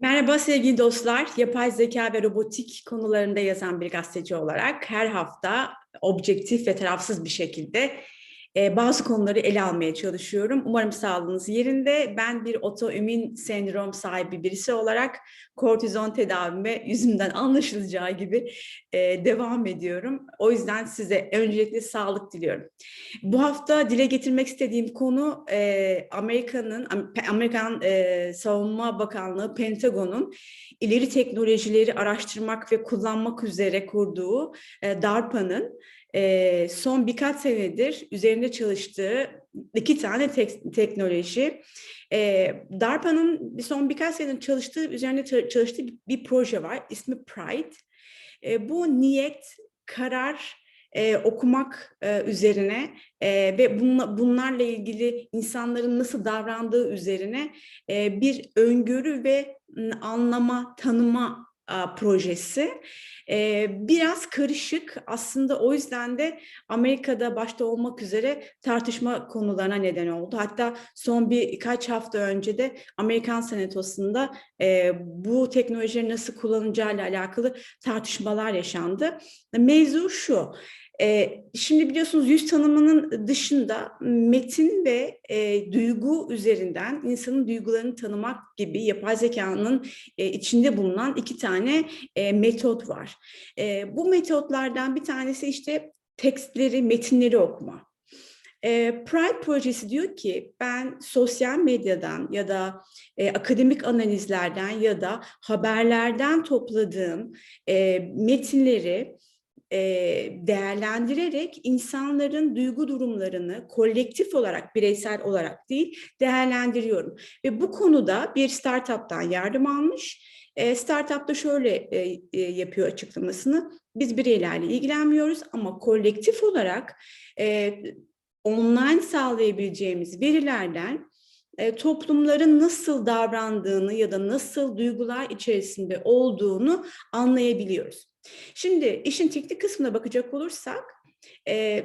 Merhaba sevgili dostlar. Yapay zeka ve robotik konularında yazan bir gazeteci olarak her hafta objektif ve tarafsız bir şekilde bazı konuları ele almaya çalışıyorum. Umarım sağlığınız yerinde. Ben bir otoimmün sendrom sahibi birisi olarak kortizon tedavime yüzümden anlaşılacağı gibi e, devam ediyorum. O yüzden size öncelikle sağlık diliyorum. Bu hafta dile getirmek istediğim konu e, Amerika'nın Amerikan e, Savunma Bakanlığı Pentagon'un ileri teknolojileri araştırmak ve kullanmak üzere kurduğu DARPA'nın son birkaç senedir üzerinde çalıştığı iki tane tek, teknoloji. E, DARPA'nın son birkaç senedir çalıştığı, üzerinde çalıştığı bir, bir proje var. İsmi Pride. E, bu niyet, karar, e, okumak e, üzerine e, ve bunla, bunlarla ilgili insanların nasıl davrandığı üzerine e, bir öngörü ve anlama, tanıma projesi. biraz karışık aslında o yüzden de Amerika'da başta olmak üzere tartışma konularına neden oldu. Hatta son birkaç hafta önce de Amerikan Senatosu'nda bu teknolojileri nasıl kullanacağı ile alakalı tartışmalar yaşandı. Mevzu şu, e, şimdi biliyorsunuz yüz tanımının dışında metin ve e, duygu üzerinden insanın duygularını tanımak gibi yapay zekanın e, içinde bulunan iki tane e, metot var. E, bu metotlardan bir tanesi işte tekstleri, metinleri okuma. E, Pride projesi diyor ki ben sosyal medyadan ya da e, akademik analizlerden ya da haberlerden topladığım e, metinleri değerlendirerek insanların duygu durumlarını kolektif olarak, bireysel olarak değil değerlendiriyorum. Ve bu konuda bir startuptan yardım almış. E, startup da şöyle yapıyor açıklamasını. Biz bireylerle ilgilenmiyoruz ama kolektif olarak online sağlayabileceğimiz verilerden toplumların nasıl davrandığını ya da nasıl duygular içerisinde olduğunu anlayabiliyoruz. Şimdi işin teknik kısmına bakacak olursak e,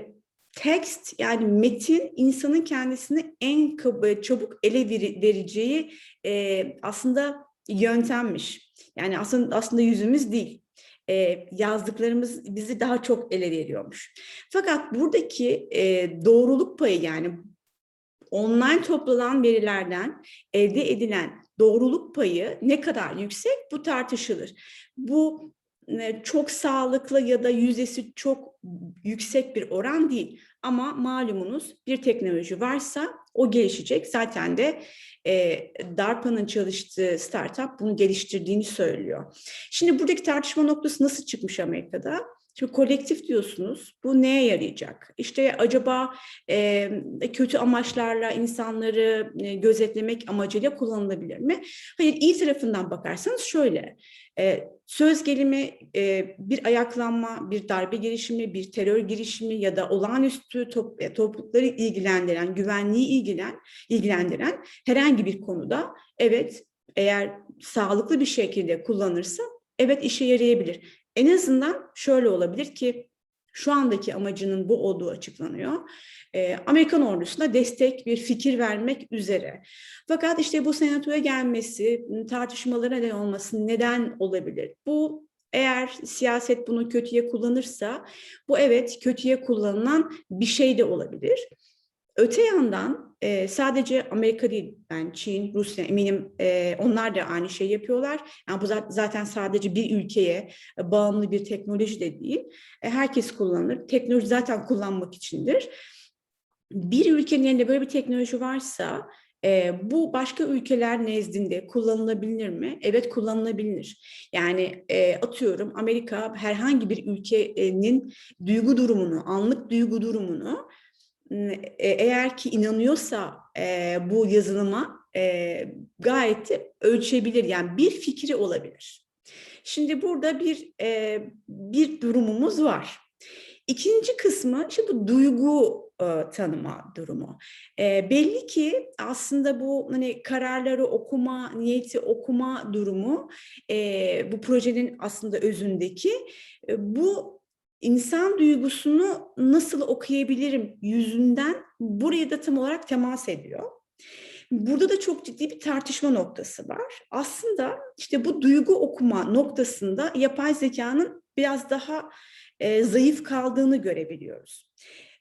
text yani metin insanın kendisini en çabuk ele vereceği e, aslında yöntemmiş. Yani aslında aslında yüzümüz değil. E, yazdıklarımız bizi daha çok ele veriyormuş. Fakat buradaki e, doğruluk payı yani online toplanan verilerden elde edilen doğruluk payı ne kadar yüksek bu tartışılır. Bu çok sağlıklı ya da yüzdesi çok yüksek bir oran değil. Ama malumunuz bir teknoloji varsa o gelişecek. Zaten de e, DARPA'nın çalıştığı startup bunu geliştirdiğini söylüyor. Şimdi buradaki tartışma noktası nasıl çıkmış Amerika'da? Şimdi kolektif diyorsunuz. Bu neye yarayacak? İşte acaba e, kötü amaçlarla insanları e, gözetlemek amacıyla kullanılabilir mi? Hayır, iyi tarafından bakarsanız şöyle. E, söz gelimi e, bir ayaklanma, bir darbe girişimi, bir terör girişimi ya da olağanüstü e, toplulukları ilgilendiren, güvenliği ilgilen, ilgilendiren herhangi bir konuda evet eğer sağlıklı bir şekilde kullanırsa evet işe yarayabilir. En azından şöyle olabilir ki şu andaki amacının bu olduğu açıklanıyor. E, Amerikan ordusuna destek bir fikir vermek üzere. Fakat işte bu senatoya gelmesi, tartışmalara neden olması neden olabilir? Bu eğer siyaset bunu kötüye kullanırsa bu evet kötüye kullanılan bir şey de olabilir. Öte yandan e, sadece Amerika değil, yani Çin, Rusya eminim e, onlar da aynı şey yapıyorlar. Yani bu zaten sadece bir ülkeye e, bağımlı bir teknoloji de değil. E, herkes kullanır. Teknoloji zaten kullanmak içindir. Bir ülkenin elinde böyle bir teknoloji varsa e, bu başka ülkeler nezdinde kullanılabilir mi? Evet kullanılabilir. Yani e, atıyorum Amerika herhangi bir ülkenin duygu durumunu, anlık duygu durumunu eğer ki inanıyorsa e, bu yazılıma e, gayet de ölçebilir. Yani bir fikri olabilir. Şimdi burada bir e, bir durumumuz var. İkinci kısmı işte bu duygu e, tanıma durumu. E, belli ki aslında bu hani kararları okuma, niyeti okuma durumu e, bu projenin aslında özündeki e, bu insan duygusunu nasıl okuyabilirim yüzünden buraya da tam olarak temas ediyor. Burada da çok ciddi bir tartışma noktası var. Aslında işte bu duygu okuma noktasında yapay zekanın biraz daha e, zayıf kaldığını görebiliyoruz.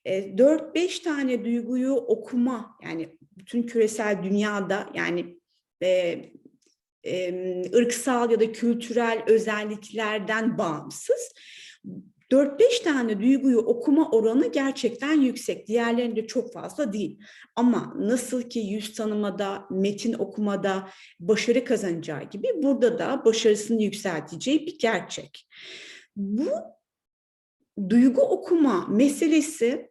E, 4-5 tane duyguyu okuma yani bütün küresel dünyada yani e, e, ırksal ya da kültürel özelliklerden bağımsız 4-5 tane duyguyu okuma oranı gerçekten yüksek. Diğerlerinde çok fazla değil. Ama nasıl ki yüz tanımada, metin okumada başarı kazanacağı gibi burada da başarısını yükselteceği bir gerçek. Bu duygu okuma meselesi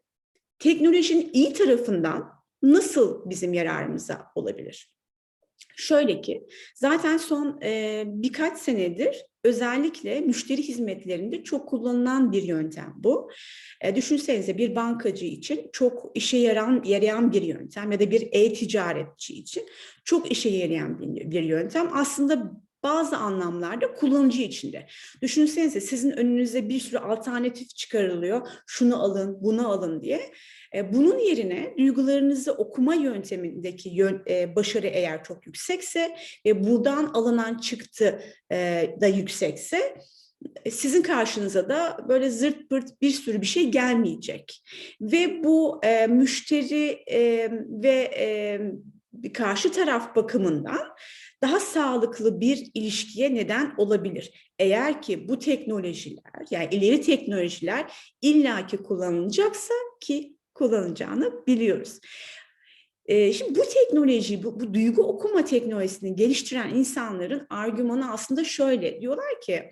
teknolojinin iyi tarafından nasıl bizim yararımıza olabilir? Şöyle ki zaten son e, birkaç senedir özellikle müşteri hizmetlerinde çok kullanılan bir yöntem bu. E, düşünsenize bir bankacı için çok işe yarayan, yarayan bir yöntem ya da bir e-ticaretçi için çok işe yarayan bir, bir yöntem. Aslında bazı anlamlarda kullanıcı içinde. Düşünsenize sizin önünüze bir sürü alternatif çıkarılıyor. Şunu alın, bunu alın diye. E, bunun yerine duygularınızı okuma yöntemindeki yön, e, başarı eğer çok yüksekse ve buradan alınan çıktı e, da yüksekse sizin karşınıza da böyle zırt pırt bir sürü bir şey gelmeyecek. Ve bu e, müşteri e, ve e, karşı taraf bakımından daha sağlıklı bir ilişkiye neden olabilir. Eğer ki bu teknolojiler yani ileri teknolojiler illaki kullanılacaksa ki kullanacağını biliyoruz. Şimdi bu teknoloji, bu, bu duygu okuma teknolojisini geliştiren insanların argümanı aslında şöyle. Diyorlar ki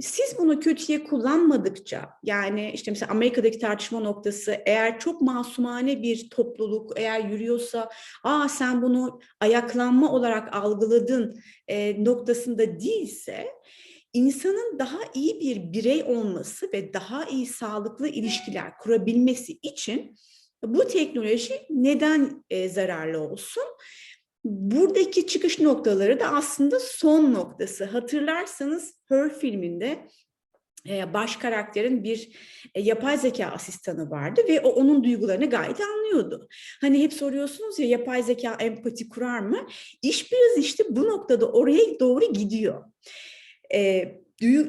siz bunu kötüye kullanmadıkça yani işte mesela Amerika'daki tartışma noktası eğer çok masumane bir topluluk eğer yürüyorsa aa sen bunu ayaklanma olarak algıladın e, noktasında değilse insanın daha iyi bir birey olması ve daha iyi sağlıklı ilişkiler kurabilmesi için bu teknoloji neden e, zararlı olsun? Buradaki çıkış noktaları da aslında son noktası. Hatırlarsanız Her filminde e, baş karakterin bir e, yapay zeka asistanı vardı ve o onun duygularını gayet anlıyordu. Hani hep soruyorsunuz ya yapay zeka empati kurar mı? İş biraz işte bu noktada oraya doğru gidiyor. E,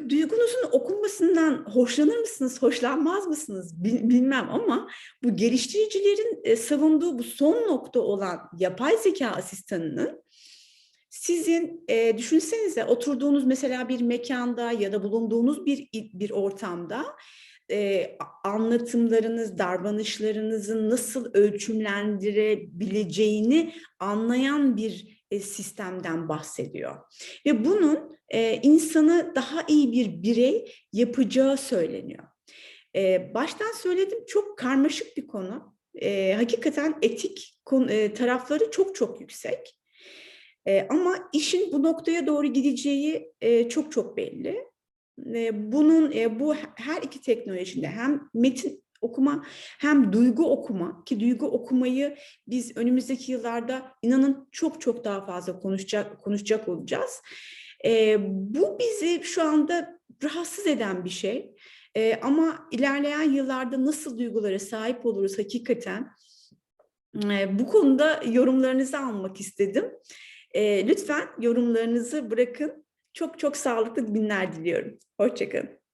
duygunuzun okunmasından hoşlanır mısınız, hoşlanmaz mısınız bilmem ama bu geliştiricilerin e, savunduğu bu son nokta olan yapay zeka asistanının sizin e, düşünsenize oturduğunuz mesela bir mekanda ya da bulunduğunuz bir bir ortamda e, anlatımlarınız, davranışlarınızın nasıl ölçümlendirebileceğini anlayan bir e, sistemden bahsediyor. Ve bunun e, insanı daha iyi bir birey yapacağı söyleniyor. E, baştan söyledim çok karmaşık bir konu. Hakikaten etik tarafları çok çok yüksek. Ama işin bu noktaya doğru gideceği çok çok belli. Bunun bu her iki teknolojide hem metin okuma hem duygu okuma ki duygu okumayı biz önümüzdeki yıllarda inanın çok çok daha fazla konuşacak konuşacak olacağız. E, bu bizi şu anda rahatsız eden bir şey. E, ama ilerleyen yıllarda nasıl duygulara sahip oluruz hakikaten e, bu konuda yorumlarınızı almak istedim. E, lütfen yorumlarınızı bırakın. Çok çok sağlıklı günler diliyorum. Hoşçakalın.